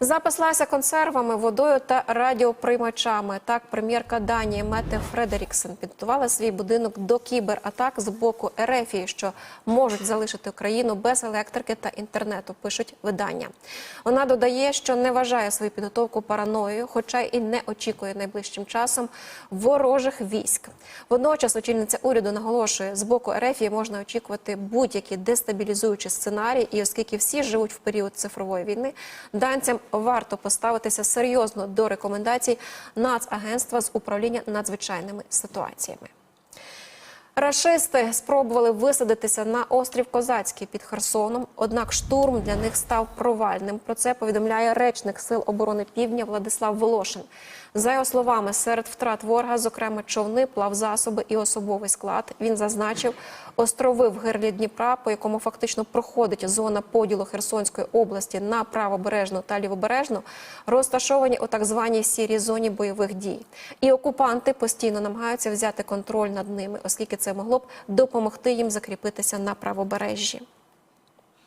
Запаслася консервами, водою та радіоприймачами. Так, прем'єрка Данії Мете Фредеріксен підготувала свій будинок до кібератак з боку Ерефії, що можуть залишити Україну без електрики та інтернету. Пишуть видання. Вона додає, що не вважає свою підготовку параноєю, хоча і не очікує найближчим часом ворожих військ. Водночас очільниця уряду наголошує, з боку Ерефії можна очікувати будь-які дестабілізуючі сценарії, і оскільки всі живуть в період цифрової війни, данцям варто поставитися серйозно до рекомендацій Нацагентства з управління надзвичайними ситуаціями. Рашисти спробували висадитися на острів Козацький під Херсоном, однак штурм для них став провальним. Про це повідомляє речник Сил оборони Півдня Владислав Волошин. За його словами, серед втрат ворога, зокрема човни, плавзасоби і особовий склад. Він зазначив острови в гирлі Дніпра, по якому фактично проходить зона поділу Херсонської області на правобережну та лівобережну, розташовані у так званій сірій зоні бойових дій. І окупанти постійно намагаються взяти контроль над ними, оскільки це могло б допомогти їм закріпитися на правобережжі.